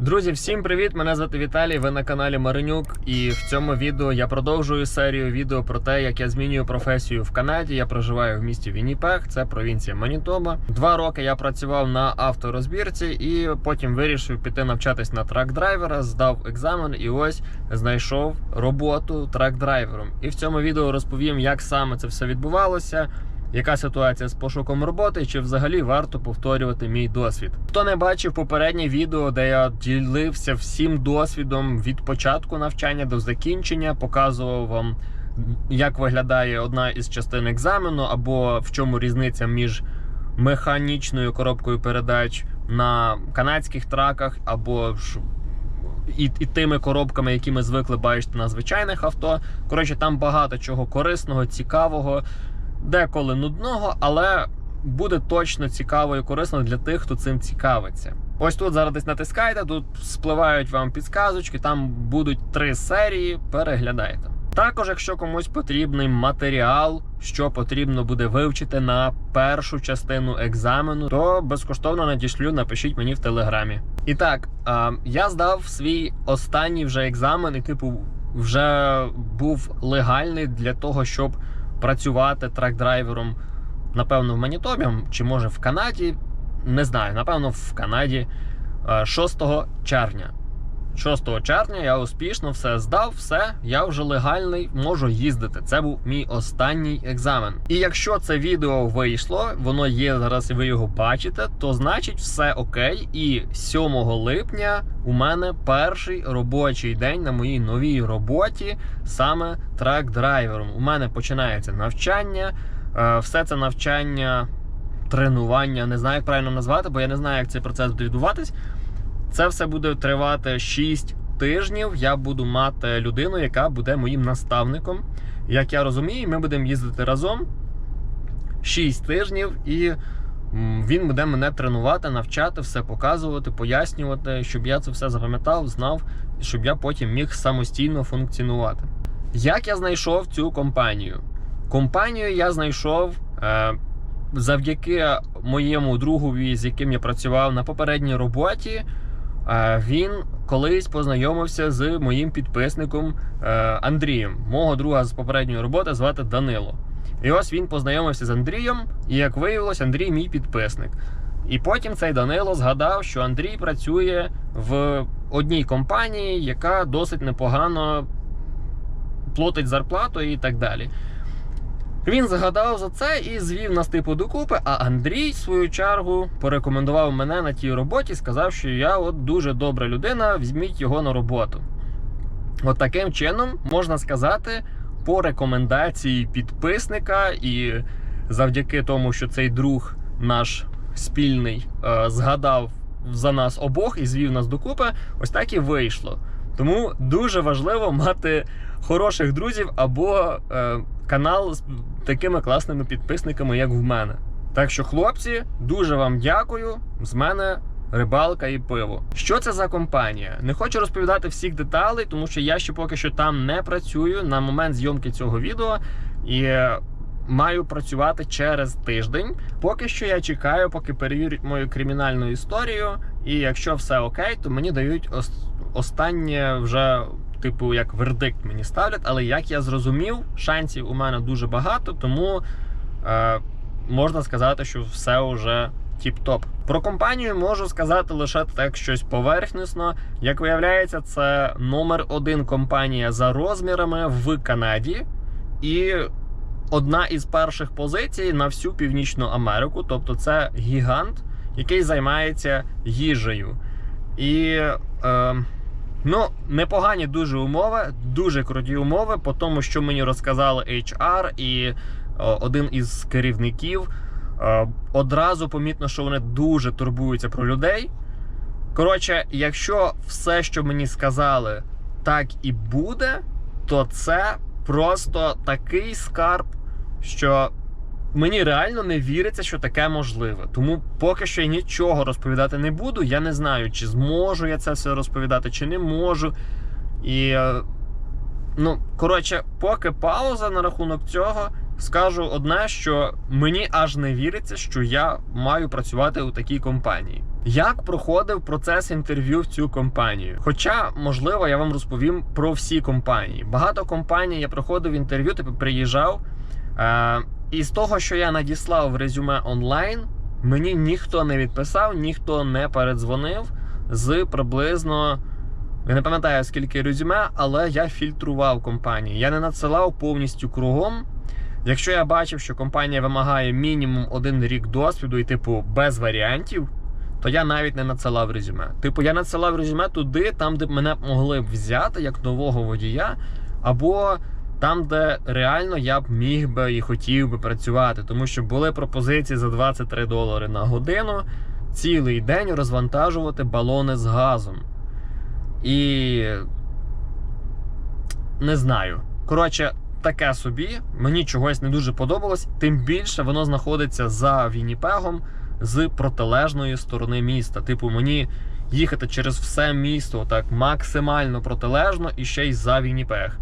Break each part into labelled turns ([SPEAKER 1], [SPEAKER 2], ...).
[SPEAKER 1] Друзі, всім привіт! Мене звати Віталій. Ви на каналі Маринюк. І в цьому відео я продовжую серію відео про те, як я змінюю професію в Канаді. Я проживаю в місті Вінніпех, це провінція Манітоба. Два роки я працював на авторозбірці і потім вирішив піти навчатись на трак-драйвера, здав екзамен і ось знайшов роботу трак-драйвером. І в цьому відео розповім, як саме це все відбувалося. Яка ситуація з пошуком роботи, чи взагалі варто повторювати мій досвід? Хто не бачив попереднє відео, де я ділився всім досвідом від початку навчання до закінчення, показував вам, як виглядає одна із частин екзамену, або в чому різниця між механічною коробкою передач на канадських траках, або і, і тими коробками, які ми звикли бачити на звичайних авто. Коротше, там багато чого корисного, цікавого деколи нудного, але буде точно цікаво і корисно для тих, хто цим цікавиться. Ось тут зараз десь натискайте, тут спливають вам підсказочки, там будуть три серії. Переглядайте. Також, якщо комусь потрібний матеріал, що потрібно буде вивчити на першу частину екзамену, то безкоштовно надішлю, напишіть мені в телеграмі. І так, я здав свій останній вже екзамен, і типу вже був легальний для того, щоб працювати трак-драйвером, напевно, в Манітобі, чи може в Канаді. Не знаю, напевно, в Канаді е, 6 червня. 6 червня я успішно все здав, все, я вже легальний, можу їздити. Це був мій останній екзамен. І якщо це відео вийшло, воно є зараз, і ви його бачите, то значить все окей. І 7 липня у мене перший робочий день на моїй новій роботі, саме трак-драйвером. У мене починається навчання, е, все це навчання, тренування, не знаю, як правильно назвати, бо я не знаю, як цей процес буде відбуватись. Це все буде тривати 6 тижнів. Я буду мати людину, яка буде моїм наставником. Як я розумію, ми будемо їздити разом 6 тижнів, і він буде мене тренувати, навчати, все показувати, пояснювати, щоб я це все запам'ятав, знав, щоб я потім міг самостійно функціонувати. Як я знайшов цю компанію? Компанію я знайшов. Е, Завдяки моєму другові, з яким я працював на попередній роботі, він колись познайомився з моїм підписником е, Андрієм. Мого друга з попередньої роботи звати Данило. І ось він познайомився з Андрієм, і як виявилось, Андрій мій підписник. І потім цей Данило згадав, що Андрій працює в одній компанії, яка досить непогано платить зарплату і так далі. Він згадав за це і звів нас типу докупи. А Андрій, в свою чергу, порекомендував мене на тій роботі, сказав, що я от дуже добра людина, візьміть його на роботу. От таким чином можна сказати, по рекомендації підписника, і завдяки тому, що цей друг наш спільний е, згадав за нас обох і звів нас докупи, ось так і вийшло. Тому дуже важливо мати хороших друзів або е, канал такими класними підписниками, як в мене. Так що, хлопці, дуже вам дякую. З мене рибалка і пиво. Що це за компанія? Не хочу розповідати всіх деталей, тому що я ще поки що там не працюю на момент зйомки цього відео і маю працювати через тиждень. Поки що я чекаю, поки перевірять мою кримінальну історію. І якщо все окей, то мені дають ос- останнє вже. Типу, як вердикт мені ставлять, але як я зрозумів, шансів у мене дуже багато, тому е, можна сказати, що все вже тіп-топ. Про компанію можу сказати лише так щось поверхнісно. Як виявляється, це номер один компанія за розмірами в Канаді, і одна із перших позицій на всю Північну Америку. Тобто, це гігант, який займається їжею. І. Е, Ну, непогані дуже умови, дуже круті умови, по тому, що мені розказали HR і один із керівників. Е, одразу помітно, що вони дуже турбуються про людей. Коротше, якщо все, що мені сказали, так і буде, то це просто такий скарб, що мені реально не віриться, що таке можливе. Тому поки що я нічого розповідати не буду. Я не знаю, чи зможу я це все розповідати, чи не можу. І, е, ну, коротше, поки пауза на рахунок цього, скажу одне, що мені аж не віриться, що я маю працювати у такій компанії. Як проходив процес інтерв'ю в цю компанію? Хоча, можливо, я вам розповім про всі компанії. Багато компаній я проходив інтерв'ю, типу приїжджав. Е, і з того, що я надіслав резюме онлайн, мені ніхто не відписав, ніхто не передзвонив з приблизно. Я не пам'ятаю скільки резюме, але я фільтрував компанії. Я не надсилав повністю кругом. Якщо я бачив, що компанія вимагає мінімум один рік досвіду і, типу, без варіантів, то я навіть не надсилав резюме. Типу, я надсилав резюме туди, там, де мене могли б взяти як нового водія, або там, де реально я б міг би і хотів би працювати, тому що були пропозиції за 23 долари на годину цілий день розвантажувати балони з газом. І не знаю. Коротше, таке собі. Мені чогось не дуже подобалось. Тим більше воно знаходиться за Вінніпегом з протилежної сторони міста. Типу, мені їхати через все місто так максимально протилежно і ще й за Вінніпег.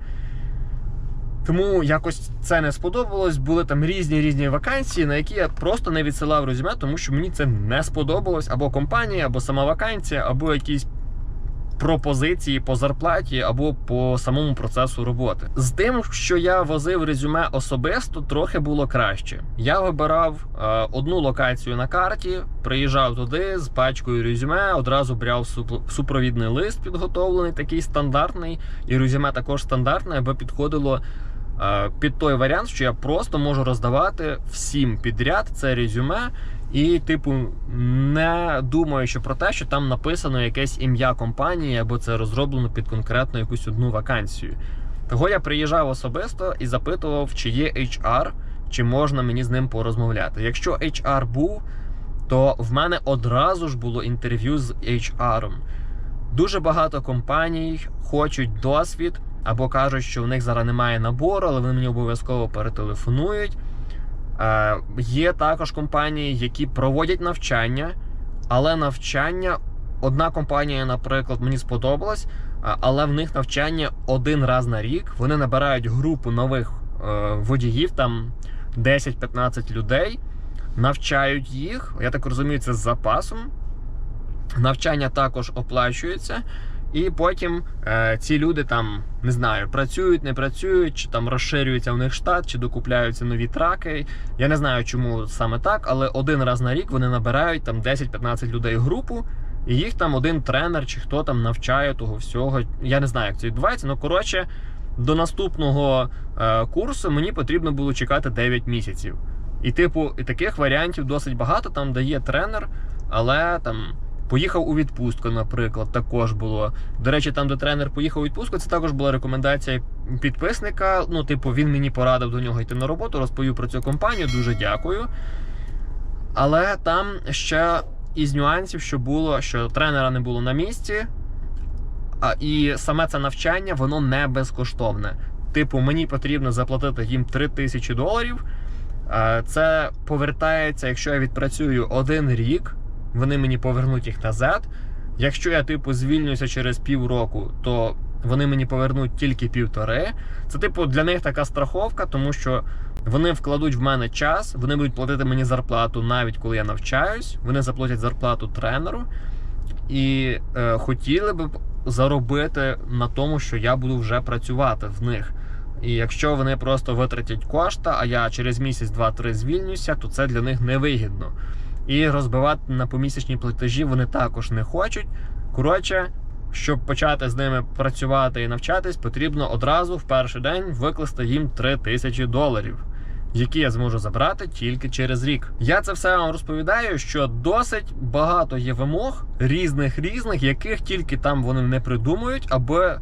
[SPEAKER 1] Тому якось це не сподобалось. Були там різні різні вакансії, на які я просто не відсилав резюме, тому що мені це не сподобалось. Або компанія, або сама вакансія, або якісь пропозиції по зарплаті, або по самому процесу роботи. З тим, що я возив резюме особисто, трохи було краще. Я вибирав е, одну локацію на карті, приїжджав туди з пачкою резюме, одразу брав суп- супровідний лист підготовлений, такий стандартний, і резюме також стандартне, аби підходило під той варіант, що я просто можу роздавати всім підряд це резюме. І, типу, не думаючи про те, що там написано якесь ім'я компанії, або це розроблено під конкретно якусь одну вакансію. Того я приїжджав особисто і запитував, чи є HR, чи можна мені з ним порозмовляти. Якщо HR був, то в мене одразу ж було інтерв'ю з HR. Дуже багато компаній хочуть досвід, або кажуть, що в них зараз немає набору, але вони мені обов'язково перетелефонують. Е, Є також компанії, які проводять навчання, але навчання. Одна компанія, наприклад, мені сподобалась, але в них навчання один раз на рік. Вони набирають групу нових е, водіїв, там 10-15 людей, навчають їх. Я так розумію, це з запасом. Навчання також оплачується. І потім е, ці люди там не знаю, працюють, не працюють, чи там розширюється в них штат, чи докупляються нові траки. Я не знаю, чому саме так, але один раз на рік вони набирають там 10-15 людей групу, і їх там один тренер чи хто там навчає того всього. Я не знаю, як це відбувається. Ну коротше, до наступного е, курсу мені потрібно було чекати 9 місяців. І, типу, і таких варіантів досить багато. Там дає тренер, але там. Поїхав у відпустку, наприклад, також було. До речі, там, де тренер поїхав у відпустку, це також була рекомендація підписника. Ну, типу, він мені порадив до нього йти на роботу, розповів про цю компанію. Дуже дякую. Але там ще із нюансів, що було, що тренера не було на місці, а і саме це навчання, воно не безкоштовне. Типу, мені потрібно заплатити їм 3 тисячі доларів. Е, Це повертається, якщо я відпрацюю один рік вони мені повернуть їх назад. Якщо я, типу, звільнюся через півроку, то вони мені повернуть тільки півтори. Це, типу, для них така страховка, тому що вони вкладуть в мене час, вони будуть платити мені зарплату навіть коли я навчаюсь. Вони заплатять зарплату тренеру і е, хотіли б заробити на тому, що я буду вже працювати в них. І якщо вони просто витратять кошти, а я через місяць, два-три звільнюся, то це для них невигідно. І розбивати на помісячні платежі вони також не хочуть. Коротше, щоб почати з ними працювати і навчатись, потрібно одразу в перший день викласти їм 3 тисячі доларів, які я зможу забрати тільки через рік. Я це все вам розповідаю, що досить багато є вимог різних різних, яких тільки там вони не придумують, аби е,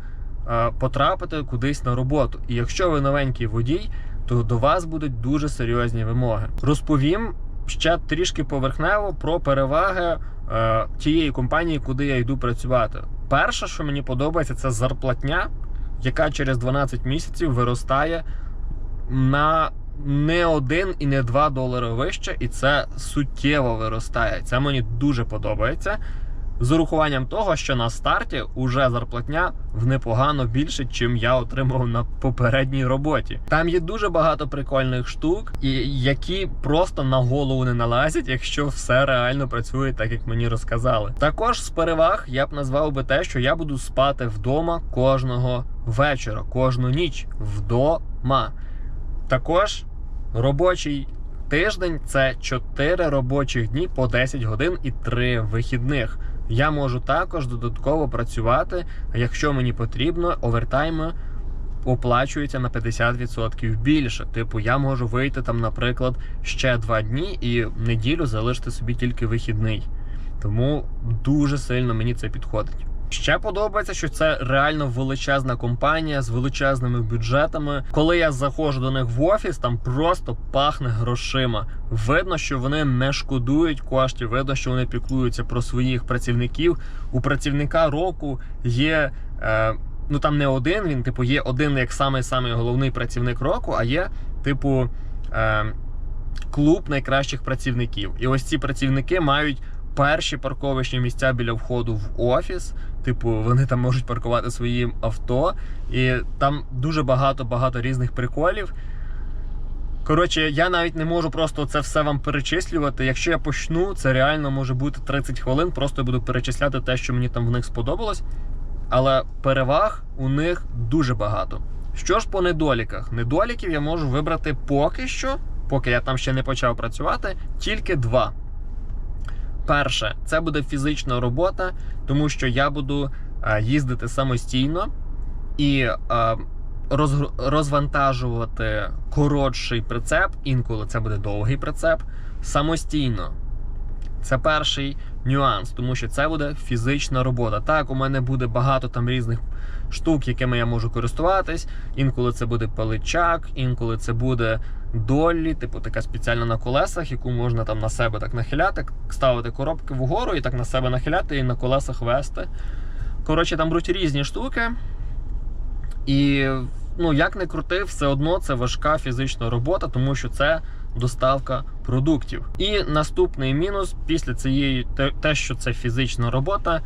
[SPEAKER 1] потрапити кудись на роботу. І якщо ви новенький водій, то до вас будуть дуже серйозні вимоги. Розповім ще трішки поверхнево про переваги е, тієї компанії, куди я йду працювати. Перше, що мені подобається, це зарплатня, яка через 12 місяців виростає на не один і не два долари вище, і це суттєво виростає. Це мені дуже подобається. З урахуванням того, що на старті уже зарплатня в непогано більше, чим я отримав на попередній роботі. Там є дуже багато прикольних штук, які просто на голову не налазять, якщо все реально працює так, як мені розказали. Також з переваг я б назвав би те, що я буду спати вдома кожного вечора, кожну ніч вдома. Також робочий тиждень це 4 робочих дні по 10 годин і 3 вихідних. Я можу також додатково працювати, якщо мені потрібно, овертайми оплачується на 50% більше. Типу, я можу вийти там, наприклад, ще два дні і неділю залишити собі тільки вихідний. Тому дуже сильно мені це підходить. Ще подобається, що це реально величезна компанія з величезними бюджетами. Коли я заходжу до них в офіс, там просто пахне грошима. Видно, що вони не шкодують коштів, видно, що вони піклуються про своїх працівників. У працівника року є. Е, Ну там не один, він типу є один як самий самий головний працівник року, а є, типу, е, клуб найкращих працівників. І ось ці працівники мають перші парковочні місця біля входу в офіс. Типу, вони там можуть паркувати свої авто, і там дуже багато-багато різних приколів. Коротше, я навіть не можу просто це все вам перечислювати. Якщо я почну, це реально може бути 30 хвилин. Просто я буду перечисляти те, що мені там в них сподобалось. Але переваг у них дуже багато. Що ж по недоліках? Недоліків я можу вибрати поки що, поки я там ще не почав працювати, тільки два. Перше, це буде фізична робота, тому що я буду е, їздити самостійно і е, розвантажувати коротший прицеп, інколи це буде довгий прицеп, самостійно. Це перший нюанс, тому що це буде фізична робота. Так, у мене буде багато там різних штук, якими я можу користуватись. Інколи це буде паличак, інколи це буде долі, типу така спеціальна на колесах, яку можна там на себе так нахиляти, ставити коробки вгору і так на себе нахиляти і на колесах вести. Коротше, там беруть різні штуки. І ну, як не крути, все одно це важка фізична робота, тому що це доставка продуктів. І наступний мінус після цієї, те, що це фізична робота,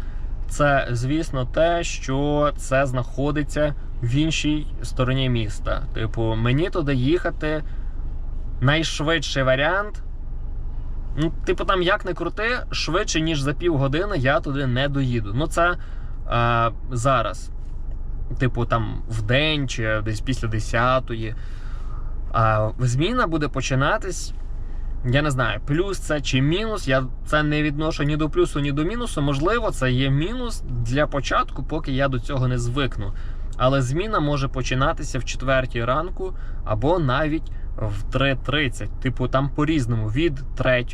[SPEAKER 1] це, звісно, те, що це знаходиться в іншій стороні міста. Типу, мені туди їхати найшвидший варіант. Ну, типу, там як не крути, швидше, ніж за півгодини я туди не доїду. Ну, це е, зараз. Типу, там в день чи десь після 10-ї. А зміна буде починатись. Я не знаю, плюс це чи мінус. Я це не відношу ні до плюсу, ні до мінусу. Можливо, це є мінус для початку, поки я до цього не звикну. Але зміна може починатися в 4 ранку або навіть в 3.30. Типу, там по-різному від 3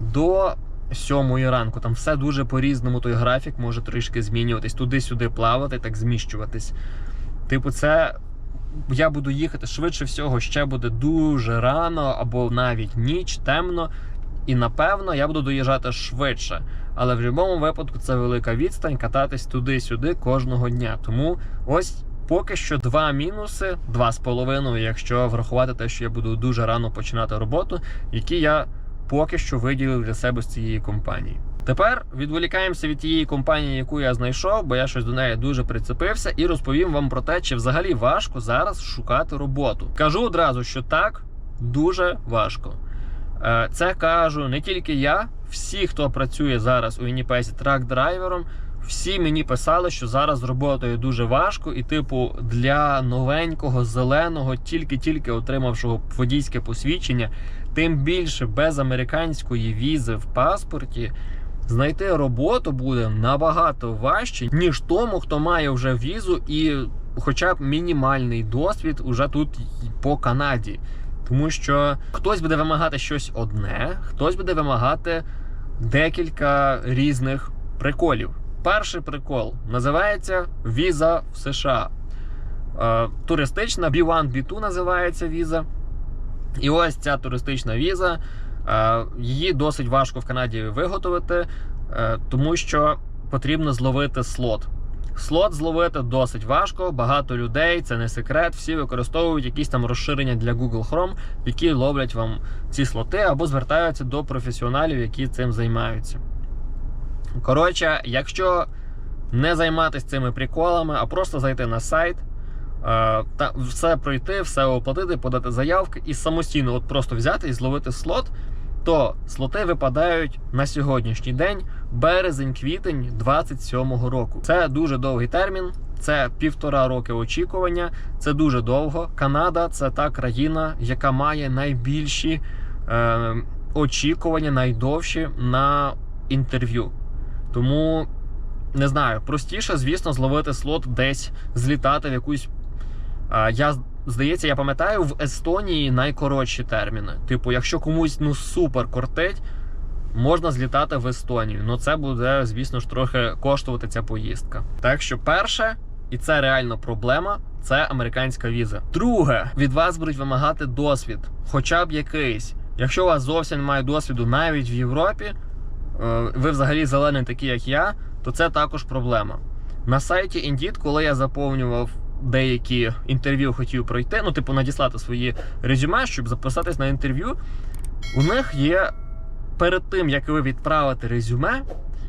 [SPEAKER 1] до 7 ранку. Там все дуже по-різному. Той графік може трішки змінюватись, туди-сюди плавати, так зміщуватись. Типу, це я буду їхати швидше всього, ще буде дуже рано або навіть ніч, темно. І напевно я буду доїжджати швидше. Але в будь-якому випадку це велика відстань кататись туди-сюди кожного дня. Тому ось поки що два мінуси, два з половиною, якщо врахувати те, що я буду дуже рано починати роботу, які я поки що виділив для себе з цієї компанії. Тепер відволікаємося від тієї компанії, яку я знайшов, бо я щось до неї дуже прицепився, і розповім вам про те, чи взагалі важко зараз шукати роботу. Кажу одразу, що так дуже важко. Е, Це кажу не тільки я, всі, хто працює зараз у Вінніпесі трак-драйвером, всі мені писали, що зараз з роботою дуже важко, і, типу, для новенького, зеленого, тільки-тільки отримавшого водійське посвідчення, тим більше без американської візи в паспорті. Знайти роботу буде набагато важче, ніж тому, хто має вже візу і хоча б мінімальний досвід уже тут по Канаді. Тому що хтось буде вимагати щось одне, хтось буде вимагати декілька різних приколів. Перший прикол називається Віза в США. Е, туристична B1, B2 називається віза. І ось ця туристична віза. Е, Її досить важко в Канаді виготовити, е, тому що потрібно зловити слот. Слот зловити досить важко, багато людей, це не секрет. Всі використовують якісь там розширення для Google Chrome, які ловлять вам ці слоти, або звертаються до професіоналів, які цим займаються. Коротше, якщо не займатися цими приколами, а просто зайти на сайт, та все пройти, все оплатити, подати заявки і самостійно от просто взяти і зловити слот, то слоти випадають на сьогоднішній день, березень-квітень 27-го року. Це дуже довгий термін. Це півтора роки очікування. Це дуже довго. Канада це та країна, яка має найбільші е, очікування, найдовші на інтерв'ю. Тому не знаю, простіше, звісно, зловити слот десь злітати в якусь. Я здається, я пам'ятаю, в Естонії найкоротші терміни. Типу, якщо комусь ну супер кортить, можна злітати в Естонію. Ну це буде, звісно ж, трохи коштувати ця поїздка. Так що, перше, і це реально проблема. Це американська віза. Друге, від вас будуть вимагати досвід, хоча б якийсь. Якщо у вас зовсім немає досвіду навіть в Європі, е, ви взагалі зелений такий, як я, то це також проблема. На сайті Indeed, коли я заповнював деякі інтерв'ю, хотів пройти, ну, типу, надіслати свої резюме, щоб записатись на інтерв'ю, у них є перед тим, як ви відправите резюме,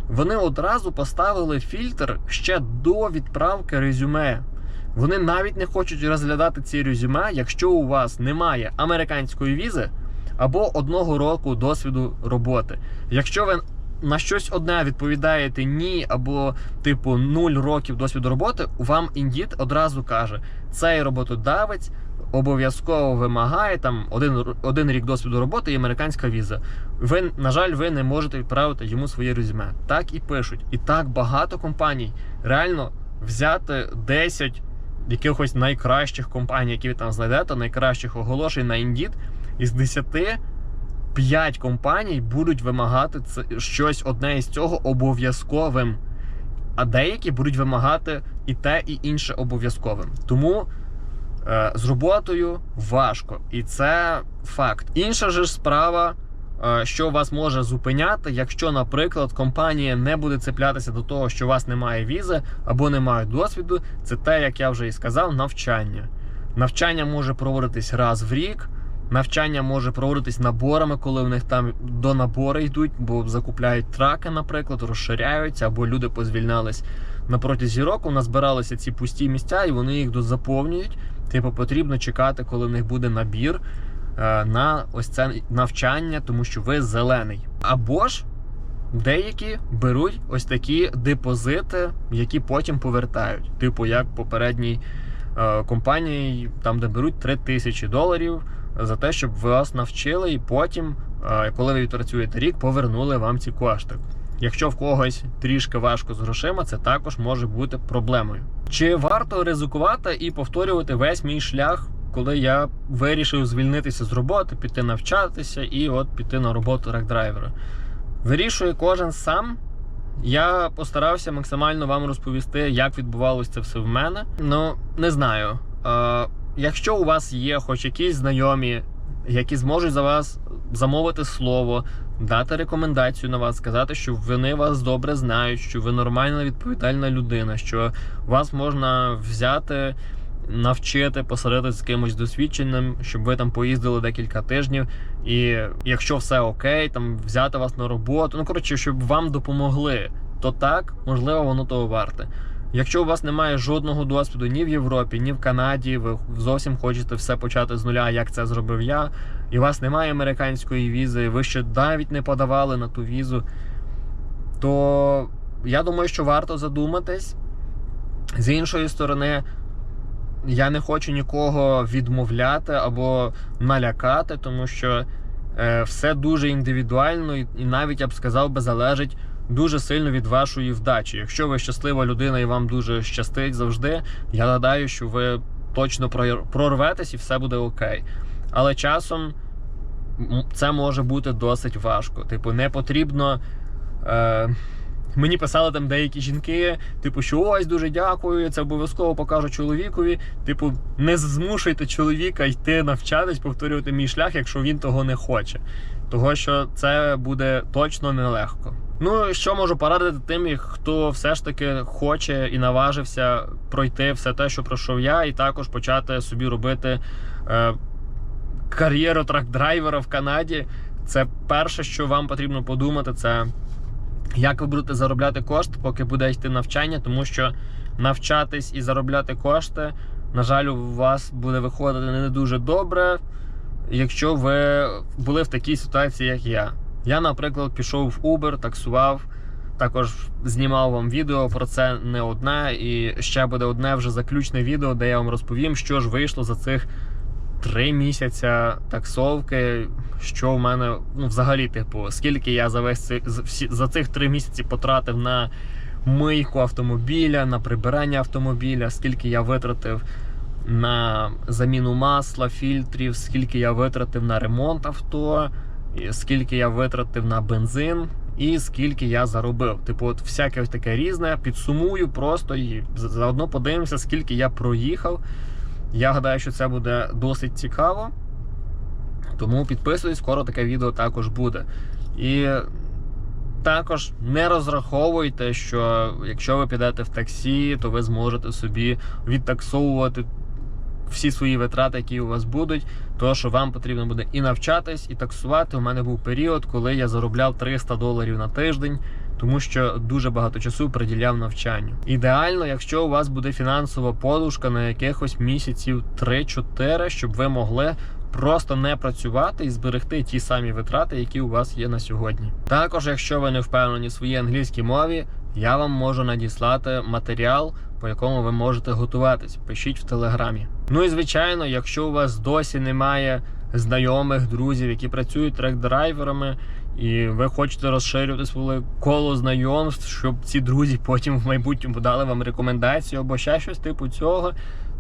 [SPEAKER 1] вони одразу поставили фільтр ще до відправки резюме. Вони навіть не хочуть розглядати ці резюме, якщо у вас немає американської візи або одного року досвіду роботи. Якщо ви на щось одне відповідаєте ні, або типу 0 років досвіду роботи, вам індіт одразу каже, цей роботодавець обов'язково вимагає там один, один рік досвіду роботи і американська віза. Ви, на жаль, ви не можете відправити йому своє резюме. Так і пишуть. І так багато компаній реально взяти 10 якихось найкращих компаній, які ви там знайдете, найкращих оголошень на Indeed, із 10 5 компаній будуть вимагати це щось одне із цього обов'язковим. А деякі будуть вимагати і те, і інше обов'язковим. Тому е, з роботою важко. І це факт. Інша ж справа, е, що вас може зупиняти, якщо, наприклад, компанія не буде цеплятися до того, що у вас немає візи або немає досвіду, це те, як я вже і сказав, навчання. Навчання може проводитись раз в рік. Навчання може проводитись наборами, коли в них там до набори йдуть, бо закупляють траки, наприклад, розширяються, або люди позвільнялись на протязі року, назбиралися ці пусті місця, і вони їх дозаповнюють. Типу, потрібно чекати, коли в них буде набір е, на ось це навчання, тому що ви зелений. Або ж деякі беруть ось такі депозити, які потім повертають. Типу, як попередній е, компанії, там де беруть 3 тисячі доларів за те, щоб вас навчили, і потім, е, коли ви відпрацюєте рік, повернули вам ці кошти. Якщо в когось трішки важко з грошима, це також може бути проблемою. Чи варто ризикувати і повторювати весь мій шлях, коли я вирішив звільнитися з роботи, піти навчатися і от піти на роботу рекдрайвера? Вирішує кожен сам. Я постарався максимально вам розповісти, як відбувалося це все в мене. Ну, не знаю. Якщо у вас є хоч якісь знайомі, які зможуть за вас замовити слово, дати рекомендацію на вас, сказати, що вони вас добре знають, що ви нормальна відповідальна людина, що вас можна взяти, навчити, посадити з кимось досвідченим, щоб ви там поїздили декілька тижнів, і якщо все окей, там взяти вас на роботу. Ну коротше, щоб вам допомогли, то так можливо воно того варте. Якщо у вас немає жодного досвіду ні в Європі, ні в Канаді, ви зовсім хочете все почати з нуля, як це зробив я, і у вас немає американської візи, ви ще навіть не подавали на ту візу, то я думаю, що варто задуматись. З іншої сторони, я не хочу нікого відмовляти або налякати, тому що е, все дуже індивідуально і навіть я б сказав би залежить дуже сильно від вашої вдачі. Якщо ви щаслива людина і вам дуже щастить завжди, я гадаю, що ви точно прорветесь і все буде окей. Але часом це може бути досить важко. Типу, не потрібно. Е, Мені писали там деякі жінки, типу, що ось дуже дякую, це обов'язково покажу чоловікові. Типу, не змушуйте чоловіка йти навчатись, повторювати мій шлях, якщо він того не хоче. Того що це буде точно нелегко. Ну що можу порадити тим, хто все ж таки хоче і наважився пройти все те, що пройшов я, і також почати собі робити е, кар'єру трак-драйвера в Канаді. Це перше, що вам потрібно подумати, це як ви будете заробляти кошти, поки буде йти навчання, тому що навчатись і заробляти кошти, на жаль, у вас буде виходити не дуже добре, якщо ви були в такій ситуації, як я. Я, наприклад, пішов в Uber, таксував, також знімав вам відео про це не одне, і ще буде одне вже заключне відео, де я вам розповім, що ж вийшло за цих три місяця таксовки. Що в мене ну, взагалі, типу, скільки я за весь цей за, цих три місяці потратив на мийку автомобіля, на прибирання автомобіля, скільки я витратив на заміну масла, фільтрів, скільки я витратив на ремонт авто, скільки я витратив на бензин. І скільки я заробив. Типу, от всяке ось таке різне. Підсумую просто і заодно подивимося, скільки я проїхав. Я гадаю, що це буде досить цікаво. Тому підписуйтесь, скоро таке відео також буде. І також не розраховуйте, що якщо ви підете в таксі, то ви зможете собі відтаксовувати всі свої витрати, які у вас будуть. То що вам потрібно буде і навчатись, і таксувати. У мене був період, коли я заробляв 300 доларів на тиждень. Тому що дуже багато часу приділяв навчанню. Ідеально, якщо у вас буде фінансова подушка на якихось місяців 3-4, щоб ви могли просто не працювати і зберегти ті самі витрати, які у вас є на сьогодні. Також, якщо ви не впевнені в своїй англійській мові, я вам можу надіслати матеріал, по якому ви можете готуватись. Пишіть в телеграмі. Ну і звичайно, якщо у вас досі немає знайомих, друзів, які працюють трек-драйверами, і ви хочете розширювати своє коло знайомств, щоб ці друзі потім в майбутньому дали вам рекомендацію або ще щось типу цього,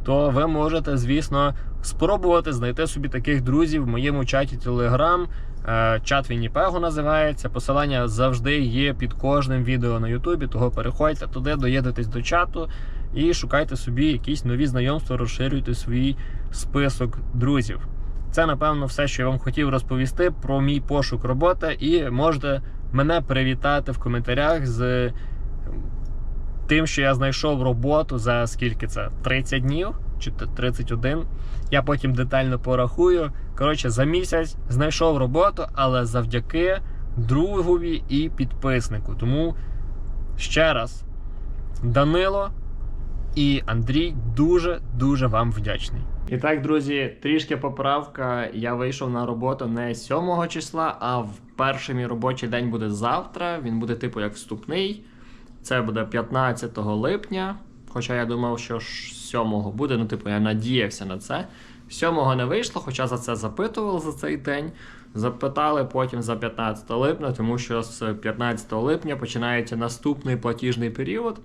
[SPEAKER 1] то ви можете, звісно, спробувати знайти собі таких друзів в моєму чаті Telegram. Е, Чат Вінніпегу називається. Посилання завжди є під кожним відео на Ютубі. Того переходьте туди, доєднуйтесь до чату і шукайте собі якісь нові знайомства, розширюйте свій список друзів. Це, напевно, все, що я вам хотів розповісти про мій пошук роботи, і можете мене привітати в коментарях з тим, що я знайшов роботу за скільки це? 30 днів чи 31. Я потім детально порахую. Коротше, за місяць знайшов роботу, але завдяки другові і підписнику. Тому ще раз, Данило і Андрій дуже дуже вам вдячний. І так, друзі, трішки поправка. Я вийшов на роботу не 7 числа, а в перший мій робочий день буде завтра. Він буде типу як вступний. Це буде 15 липня. Хоча я думав, що ж 7 буде. Ну, типу, я надіявся на це. 7 не вийшло, хоча за це запитували за цей день. Запитали потім за 15 липня, тому що з 15 липня починається наступний платіжний період.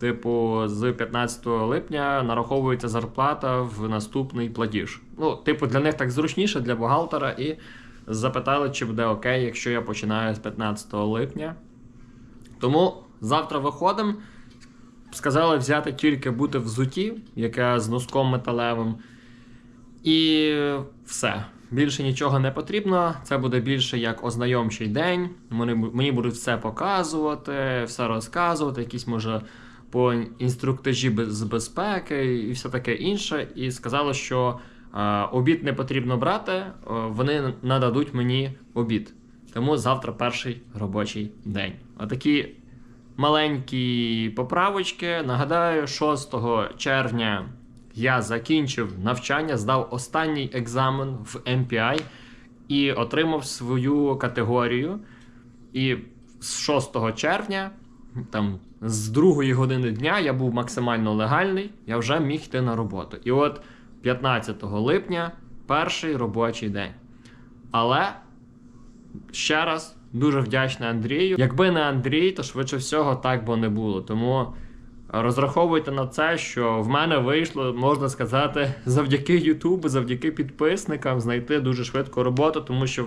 [SPEAKER 1] Типу, з 15 липня нараховується зарплата в наступний платіж. Ну, типу, для них так зручніше, для бухгалтера, і запитали, чи буде окей, якщо я починаю з 15 липня. Тому завтра виходимо. Сказали взяти тільки бути взуті, яке з носком металевим. І все. Більше нічого не потрібно. Це буде більше як ознайомчий день. Бу- мені будуть все показувати, все розказувати, якісь може по інструктажі з безпеки і все таке інше. І сказали, що е, обід не потрібно брати, е, вони нададуть мені обід. Тому завтра перший робочий день. Отакі маленькі поправочки. Нагадаю, 6 червня я закінчив навчання, здав останній екзамен в MPI і отримав свою категорію. І з 6 червня, там з 2 години дня, я був максимально легальний, я вже міг йти на роботу. І от 15 липня перший робочий день. Але ще раз дуже вдячний Андрію. Якби не Андрій, то швидше всього так би не було. Тому розраховуйте на це, що в мене вийшло, можна сказати, завдяки Ютубу, завдяки підписникам знайти дуже швидко роботу, тому що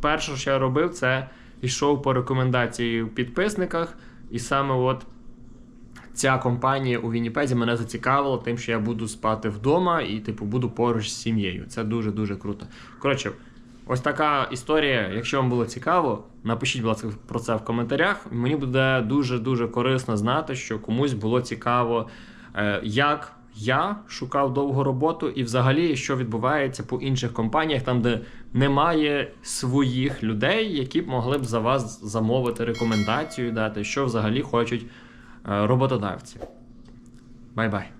[SPEAKER 1] перше, що я робив, це йшов по рекомендації в підписниках, і саме от. Ця компанія у Вінніпезі мене зацікавила тим, що я буду спати вдома і, типу, буду поруч з сім'єю. Це дуже дуже круто. Коротше, ось така історія. Якщо вам було цікаво, напишіть, будь ласка, про це в коментарях. Мені буде дуже дуже корисно знати, що комусь було цікаво, е, як я шукав довгу роботу, і взагалі, що відбувається по інших компаніях, там, де немає своїх людей, які б могли б за вас замовити рекомендацію, дати, що взагалі хочуть е, роботодавці. Бай-бай.